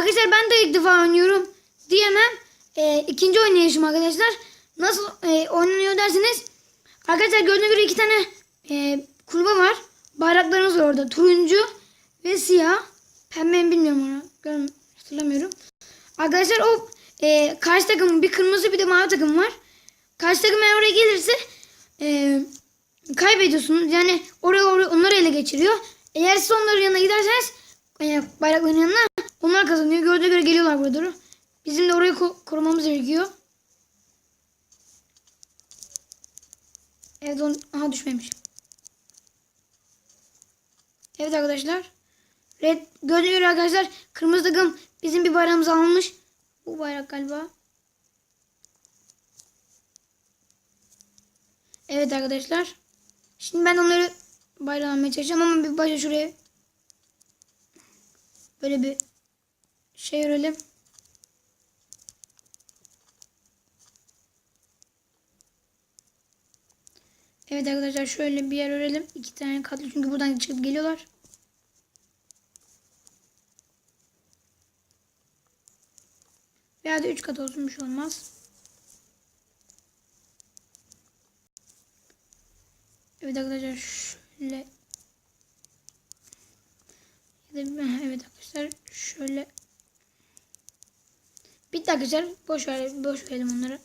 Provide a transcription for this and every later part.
Arkadaşlar ben de ilk defa oynuyorum. Diyemem. E, ikinci oynayışım arkadaşlar. Nasıl e, oynanıyor derseniz. Arkadaşlar gördüğünüz gibi iki tane e, kulübe var. Bayraklarımız var orada. Turuncu ve siyah. Pembe mi bilmiyorum onu. Görm hatırlamıyorum. Arkadaşlar o e, karşı takım bir kırmızı bir de mavi takım var. Karşı takım eğer oraya gelirse e, kaybediyorsunuz. Yani oraya, oraya onları ele geçiriyor. Eğer siz onların yanına giderseniz e, bayrakların yanına onlar kazanıyor. Gördüğünüz göre geliyorlar buraya doğru. Bizim de orayı ko- korumamız gerekiyor. Evet on, aha düşmemiş. Evet arkadaşlar. Red gördüğünüz gibi arkadaşlar kırmızı takım bizim bir bayrağımızı almış. Bu bayrak galiba. Evet arkadaşlar. Şimdi ben onları bayrağı almaya çalışacağım ama bir başa şuraya böyle bir örelim. Evet arkadaşlar şöyle bir yer örelim. İki tane katlı çünkü buradan çıkıp geliyorlar. Veya da üç kat olsun bir şey olmaz. Evet arkadaşlar şöyle ya da evet arkadaşlar şöyle Bitti arkadaşlar. Boş ver, boş verelim onları.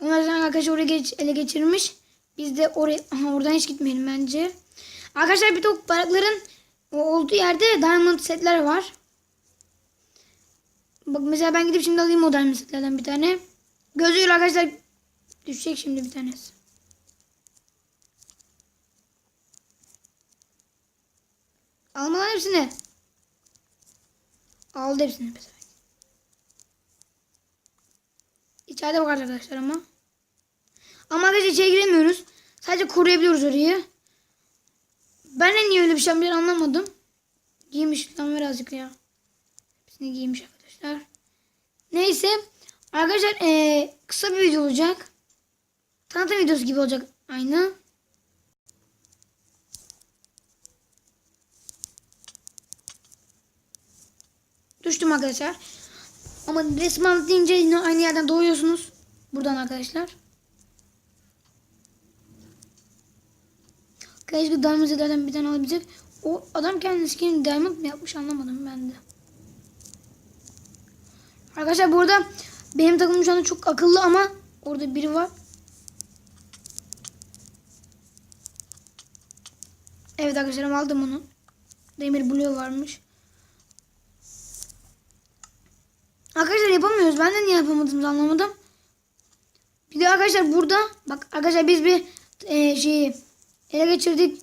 Onlar zaten arkadaşlar oraya geç, ele geçirmiş. Biz de oraya aha, oradan hiç gitmeyelim bence. Arkadaşlar bir de barakların olduğu yerde diamond setler var. Bak mesela ben gidip şimdi alayım o diamond setlerden bir tane. Gözüyle arkadaşlar düşecek şimdi bir tanesi. Alma lan hepsini. Aldı hepsini mesela. İçeride var arkadaşlar ama. Ama arkadaşlar içeri giremiyoruz. Sadece koruyabiliyoruz orayı. Ben de niye öyle bir şey anlamadım. Giymiş lan birazcık ya. Hepsini giymiş arkadaşlar. Neyse. Arkadaşlar ee, kısa bir video olacak. Tanıtım videosu gibi olacak aynı. Düştüm arkadaşlar. Ama resmen deyince yine aynı yerden doğuyorsunuz. Buradan arkadaşlar. Keşke diamond zedelerden bir tane alabilecek. O adam kendisi kim diamond mı yapmış anlamadım ben de. Arkadaşlar burada benim takımım şu anda çok akıllı ama orada biri var. Evet arkadaşlar aldım onu. Demir blue varmış. Arkadaşlar yapamıyoruz. Ben de niye yapamadığımızı anlamadım. Bir de arkadaşlar burada bak arkadaşlar biz bir e, şeyi ele geçirdik.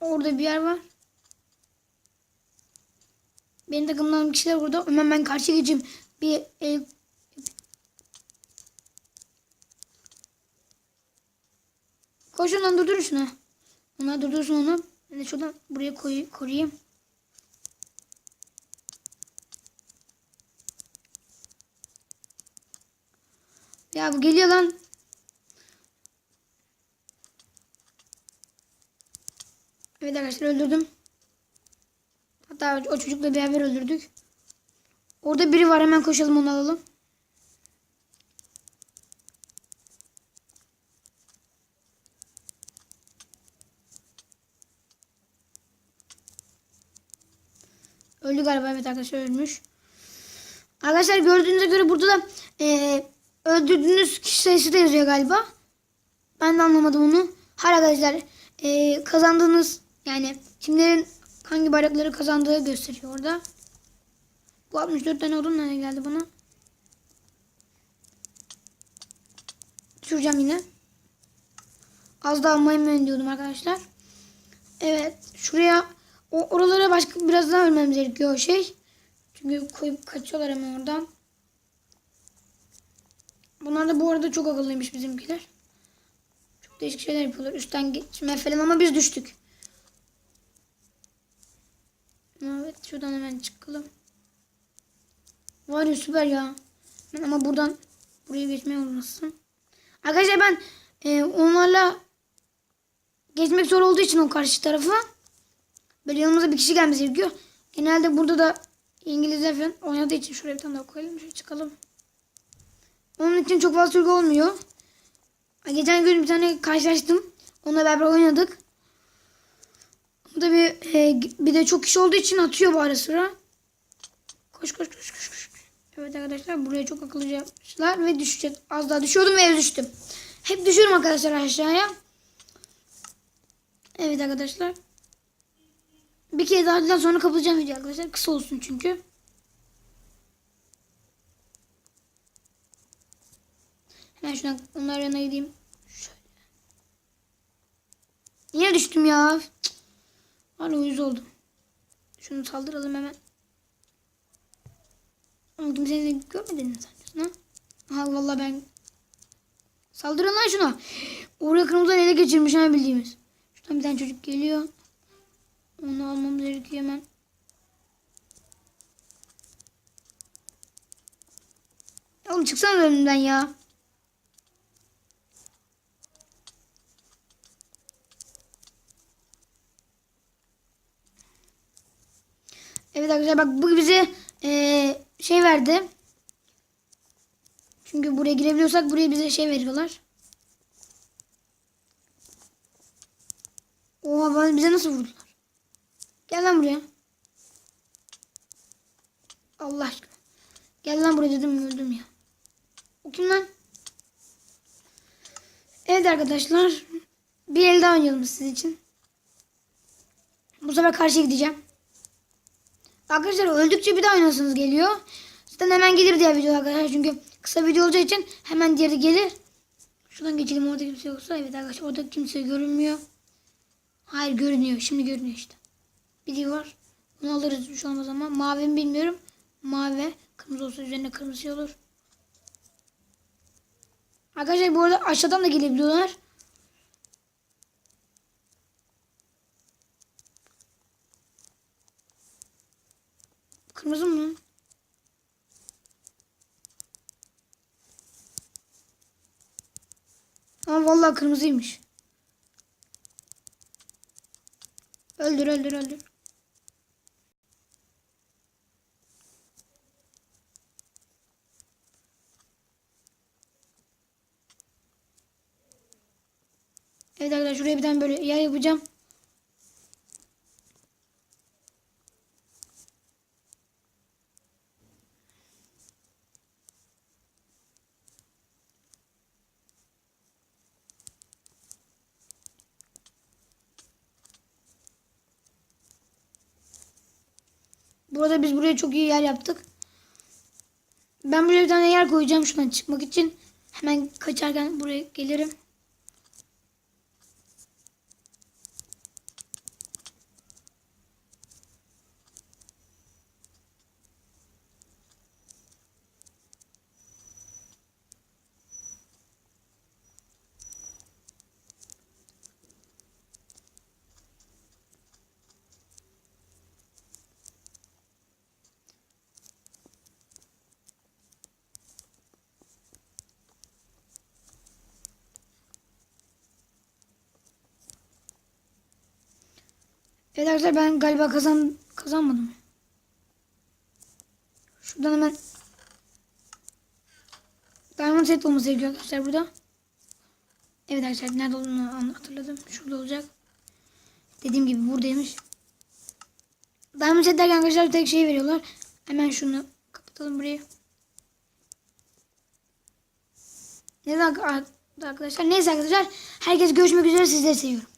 Orada bir yer var. Benim takımdan kişiler burada. Hemen ben karşıya geçeyim. Bir el Koşun lan durdurun şunu. Onlar durdursun onu. Ben de şuradan buraya koy, koruyayım. Ya bu geliyor lan. Evet arkadaşlar öldürdüm. Hatta o çocukla beraber öldürdük. Orada biri var hemen koşalım onu alalım. Öldü galiba evet arkadaşlar ölmüş. Arkadaşlar gördüğünüze göre burada da e, öldürdüğünüz kişi sayısı da yazıyor galiba. Ben de anlamadım onu. Hayır arkadaşlar e, kazandığınız yani kimlerin hangi bayrakları kazandığı gösteriyor orada. Bu 64 tane odun nereye geldi bana? Düşüreceğim yine. Az daha maymun diyordum arkadaşlar. Evet şuraya o oralara başka biraz daha ölmemiz gerekiyor şey. Çünkü koyup kaçıyorlar hemen oradan. Bunlar da bu arada çok akıllıymış bizimkiler. Çok değişik şeyler yapıyorlar. Üstten geçme falan ama biz düştük. Evet şuradan hemen çıkalım. Var ya süper ya. Ben ama buradan buraya geçmeye olmasın. Arkadaşlar ben e, onlarla geçmek zor olduğu için o karşı tarafa böyle yanımıza bir kişi gelmesi gerekiyor. Genelde burada da İngilizler falan oynadığı için şuraya bir tane daha koyalım. Şöyle çıkalım. Onun için çok fazla sürgü olmuyor. Geçen gün bir tane karşılaştım. Onunla beraber oynadık. Bu da bir, e, bir de çok kişi olduğu için atıyor bu ara sıra. Koş koş koş koş koş. Evet arkadaşlar buraya çok akıllıca yapmışlar ve düşecek. Az daha düşüyordum ve düştüm. Hep düşüyorum arkadaşlar aşağıya. Evet arkadaşlar. Bir kere daha sonra kapatacağım video arkadaşlar. Kısa olsun çünkü. Hemen şuna onların yanına gideyim. Şöyle. Yine düştüm ya. Hala uyuz oldum. Şunu saldıralım hemen. Ama kimseyi görmedin mi sen? Ha? Aha vallahi ben Saldırın lan şuna. Oraya kırmızıdan ele geçirmiş ha bildiğimiz. Şuradan bir tane çocuk geliyor. Onu almamız gerekiyor hemen. Oğlum çıksana önümden ya. Evet arkadaşlar bak bu bize eee, şey verdi. Çünkü buraya girebiliyorsak buraya bize şey veriyorlar. Oha bize nasıl vurdular? Gel lan buraya. Allah aşkına. Gel lan buraya dedim öldüm ya. O kim lan? Evet arkadaşlar. Bir el daha oynayalım sizin için. Bu sefer karşıya gideceğim. Arkadaşlar öldükçe bir daha oynasınız geliyor. Zaten hemen gelir diğer video arkadaşlar. Çünkü kısa video olacağı için hemen diğeri gelir. Şuradan geçelim orada kimse yoksa. Evet arkadaşlar orada kimse görünmüyor. Hayır görünüyor. Şimdi görünüyor işte. Biri var. Bunu alırız bir şey olmaz ama. Mavi mi bilmiyorum. Mavi. Kırmızı olsa üzerine kırmızı olur. Arkadaşlar bu arada aşağıdan da gelebiliyorlar. Kırmızı mı? lan? Ama vallahi kırmızıymış. Öldür öldür öldür. Evet arkadaşlar şuraya bir tane böyle yer yapacağım. Burada biz buraya çok iyi yer yaptık. Ben buraya bir tane yer koyacağım şuradan çıkmak için. Hemen kaçarken buraya gelirim. Evet arkadaşlar ben galiba kazan kazanmadım. Şuradan hemen Diamond set olması gerekiyor arkadaşlar burada. Evet arkadaşlar nerede olduğunu hatırladım. Şurada olacak. Dediğim gibi buradaymış. Diamond set derken arkadaşlar tek şey veriyorlar. Hemen şunu kapatalım burayı. Neyse arkadaşlar neyse arkadaşlar herkes görüşmek üzere sizleri seviyorum.